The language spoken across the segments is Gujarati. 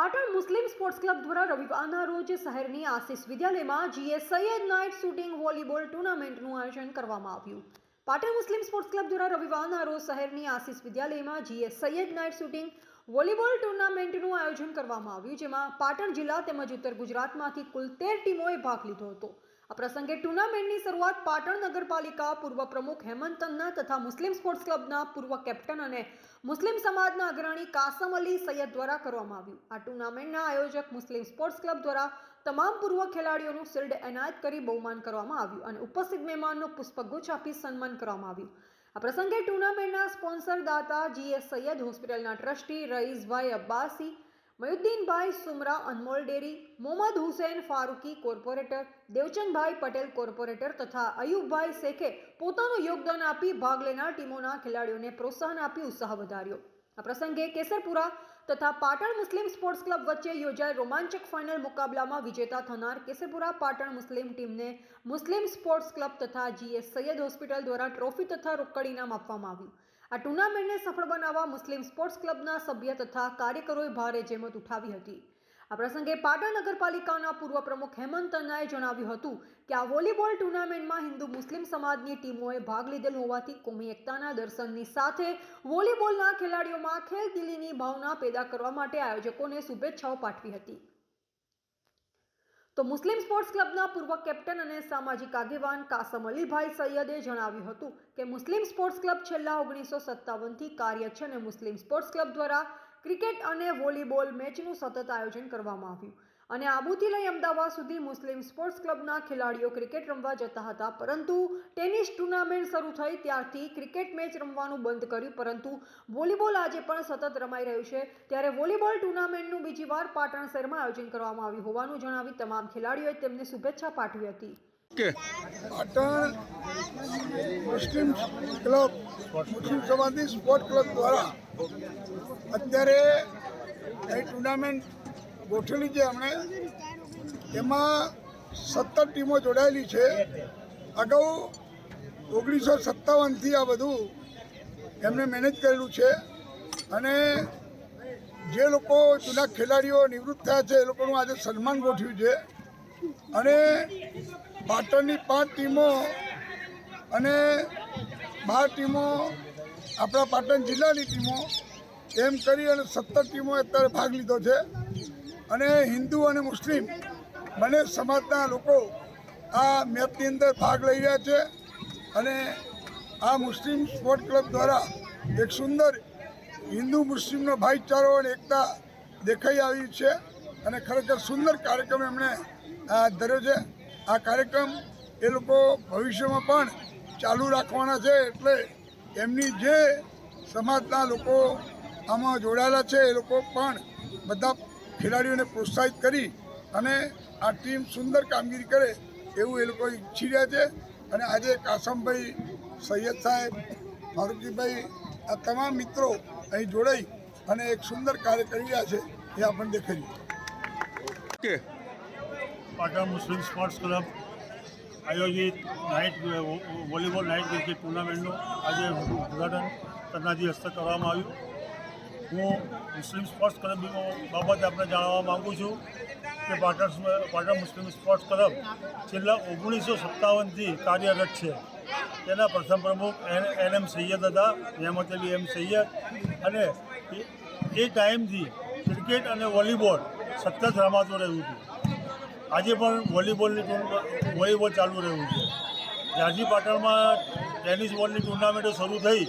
પાટણ મુસ્લિમ સ્પોર્ટ્સ ક્લબ દ્વારા રવિવારના રોજ શહેરની આશિષ વિદ્યાલયમાં GS Saiyed night shooting volleyball ટુર્નામેન્ટનું આયોજન કરવામાં આવ્યું. પાટણ મુસ્લિમ સ્પોર્ટ્સ ક્લબ દ્વારા રવિવારના રોજ શહેરની આશિષ વિદ્યાલયમાં GS Saiyed night shooting volleyball ટુર્નામેન્ટનું આયોજન કરવામાં આવ્યું, જેમાં પાટણ જિલ્લા તેમજ ઉત્તર ગુજરાતમાંથી કુલ તેર ટીમોએ ભાગ લીધો હતો. આ પ્રસંગે ટુર્નામેન્ટની શરૂઆત પાટણ નગરપાલિકા પૂર્વ પ્રમુખ હેમંત તન્ના તથા મુસ્લિમ સ્પોર્ટ્સ ક્લબના પૂર્વ કેપ્ટન અને મુસ્લિમ સમાજના અગ્રણી કાસમ અલી સૈયદ દ્વારા કરવામાં આવ્યું. આ ટુર્નામેન્ટના આયોજક મુસ્લિમ સ્પોર્ટ્સ ક્લબ દ્વારા તમામ પૂર્વ ખેલાડીઓનું શિલ્ડ એનાયત કરી બહુમાન કરવામાં આવ્યું અને ઉપસ્થિત મહેમાનનું પુષ્પગુચ્છ આપી સન્માન કરવામાં આવ્યું. આ પ્રસંગે ટુર્નામેન્ટના સ્પોન્સર દાતા જીએસ સૈયદ હોસ્પિટલના trustee Raizbhai Abbasi Mayuddinbhai Sumra Anmol dairy, Mohammad Husen Farooqui corporator, Devchandbhai Patel corporator તથા અયુબભાઈ શેખે પોતાનું યોગદાન આપી ભાગ લેનાર ટીમોના ખેલાડીઓને પ્રોત્સાહન આપી ઉત્સાહ વધાર્યો. આ પ્રસંગે કેસરપુરા તથા પાટણ મુસ્લિમ સ્પોર્ટ્સ ક્લબ વચ્ચે યોજાયેલ રોમાંચક ફાઇનલ મુકાબલામાં વિજેતા થનાર કેસરપુરા પાટણ મુસ્લિમ ટીમને મુસ્લિમ સ્પોર્ટ્સ ક્લબ તથા જીએસ સૈયદ હોસ્પિટલ દ્વારા ટ્રોફી તથા રોકડ ઇનામ આપવામાં આવ્યું. આ ટુર્નામેન્ટને સફળ બનાવવા મુસ્લિમ સ્પોર્ટ્સ ક્લબના સભ્ય તથા કાર્યકરોએ ભારે જહેમત ઉઠાવી હતી. આ પ્રસંગે પાટણ નગરપાલિકાના પૂર્વ પ્રમુખ હેમંત તન્નાએ જણાવ્યું હતું કે આ વોલીબોલ ટુર્નામેન્ટમાં હિન્દુ મુસ્લિમ સમાજની ટીમોએ ભાગ લીધેલ હોવાથી કોમી એકતાના દર્શનની સાથે વોલીબોલના ખેલાડીઓમાં ખેલદિલીની ભાવના પેદા કરવા માટે આયોજકોને શુભેચ્છાઓ પાઠવી હતી. તો મુસ્લિમ સ્પોર્ટ્સ ક્લબના પૂર્વ કેપ્ટન અને સામાજિક આગેવાન કાસમ અલીભાઈ સૈયદે જણાવ્યું હતું કે મુસ્લિમ સ્પોર્ટ્સ ક્લબ છેલ્લા ઓગણીસો સત્તાવનથી કાર્ય છે અને મુસ્લિમ સ્પોર્ટ્સ ક્લબ દ્વારા ક્રિકેટ અને વોલીબોલ મેચનું સતત આયોજન કરવામાં આવ્યું. અને આબુથી લઈ અમદાવાદ સુધી મુસ્લિમ સ્પોર્ટ્સ ક્લબના ખેલાડીઓ ક્રિકેટ રમવા જતા હતા. પરંતુ ટેનિસ ટુર્નામેન્ટ શરૂ થઈ ત્યારથી ક્રિકેટ મેચ રમવાનું બંધ કર્યું. પરંતુ વોલીબોલ આજે પણ સતત રમાઈ રહ્યું છે. ત્યારે વોલીબોલ ટુર્નામેન્ટનું બીજી વાર પાટણ શહેરમાં આયોજન કરવામાં આવ્યું હોવાનું જણાવી તમામ ખેલાડીઓએ તેમને શુભેચ્છા પાઠવી હતી. કે પાટણ મુસ્લિમ ક્લબ મુસ્લિમ સમાજની સ્પોર્ટ ક્લબ દ્વારા અત્યારે ટુર્નામેન્ટ ગોઠવેલી છે અમને એમાં સત્તર ટીમો જોડાયેલી છે. અગાઉ ઓગણીસો સત્તાવનથી આ બધું એમને મેનેજ કરેલું છે. અને જે લોકો જૂના ખેલાડીઓ નિવૃત્ત થયા છે, એ લોકોનું આજે સન્માન ગોઠવ્યું છે. અને પાટણની પાંચ ટીમો અને બાર ટીમો આપણા પાટણ જિલ્લાની ટીમો એમ કરી અને સત્તર ટીમો અત્યારે ભાગ લીધો છે. અને હિન્દુ અને મુસ્લિમ બંને સમાજના લોકો આ મેચની અંદર ભાગ લઈ રહ્યા છે અને આ મુસ્લિમ સ્પોર્ટ ક્લબ દ્વારા એક સુંદર હિન્દુ મુસ્લિમનો ભાઈચારો અને એકતા દેખાઈ આવી છે અને ખરેખર સુંદર કાર્યક્રમ એમણે આ ધર્યો છે. આ કાર્યક્રમ એ લોકો ભવિષ્યમાં પણ ચાલુ રાખવાના છે એટલે એમની જે સમાજના લોકો આમાં જોડાયેલા છે એ લોકો પણ બધા ખેલાડીઓને પ્રોત્સાહિત કરી અને આ ટીમ સુંદર કામગીરી કરે એવું એ લોકો ઈચ્છી રહ્યા છે. અને આજે કાસમભાઈ સૈયદ સાહેબ ફારૂકીભાઈ આ તમામ મિત્રો અહીં જોડાઈ અને એક સુંદર કાર્ય કરી રહ્યા છે એ આપણને દેખાઈ okay Patan Muslim sports club આયોજિત નાઇટ વોલીબોલ નાઇટ ક્રિકેટ ટુર્નામેન્ટનું આજે ઉદઘાટન તન્નાજી હસ્તક કરવામાં આવ્યું. હું મુસ્લિમ સ્પોર્ટ્સ ક્લબ બાબતે આપણે જાણવા માગું છું કે Patan Patan Muslim Sports Club છેલ્લા ઓગણીસો સત્તાવનથી કાર્યરત છે. તેના પ્રથમ પ્રમુખ એન એન એમ સૈયદ હતા, રહેમત અલી એમ સૈયદ. અને એ- ટાઈમથી ક્રિકેટ અને વોલીબોલ સતત રમાતું રહ્યું હતું. આજે પણ વોલીબોલની વોલીબોલ ચાલુ રહ્યું છે. જ્યારથી પાટણમાં ટેનિસ બોલની ટુર્નામેન્ટો શરૂ થઈ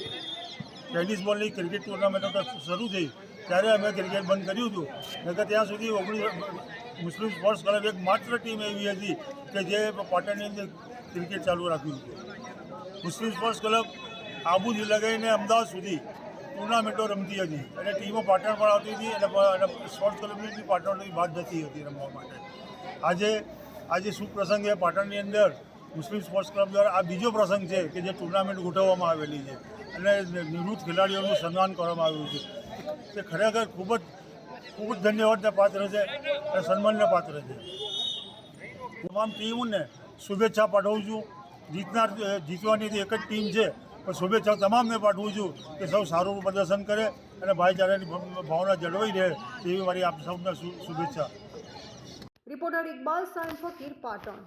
ટેનિસ બોલની ક્રિકેટ ટુર્નામેન્ટો શરૂ થઈ. ત્યારે અમે ક્રિકેટ બંધ કર્યું હતું. નકર ત્યાં સુધી ઓગણીસ મુસ્લિમ સ્પોર્ટ્સ ક્લબ એક માત્ર ટીમ એવી હતી કે જે પાટણની અંદર ક્રિકેટ ચાલુ રાખ્યું હતું. મુસ્લિમ સ્પોર્ટ્સ ક્લબ આબુથી લગાવીને અમદાવાદ સુધી ટુર્નામેન્ટો રમતી હતી. અને ટીમો પાટણ પણ આવતી હતી અને સ્પોર્ટ્સ ક્લબની પાટણની બાદ જતી હતી રમવા માટે. આજે આજે શું પ્રસંગ એ પાટણની અંદર મુસ્લિમ સ્પોર્ટ્સ ક્લબ દ્વારા આ બીજો પ્રસંગ છે કે જે ટુર્નામેન્ટ ગોઠવવામાં આવેલી છે. અને નિવૃત્ત ખેલાડીઓનું સન્માન કરવામાં આવ્યું છે. તે ખરેખર ખૂબ જ ખૂબ જ ધન્યવાદને પાત્ર છે અને સન્માનને પાત્ર છે. તમામ ટીમોને શુભેચ્છા પાઠવું છું. જીતનાર જીતવાની એક જ ટીમ છે, પણ શુભેચ્છા તમામને પાઠવું છું કે સૌ સારું પ્રદર્શન કરે અને ભાઈચારાની ભાવના જળવાઈ રહે તેવી મારી આપ સૌને શુભેચ્છા. રિપોર્ટર ઇકબાલ સાહેબ ફકીર પાટણ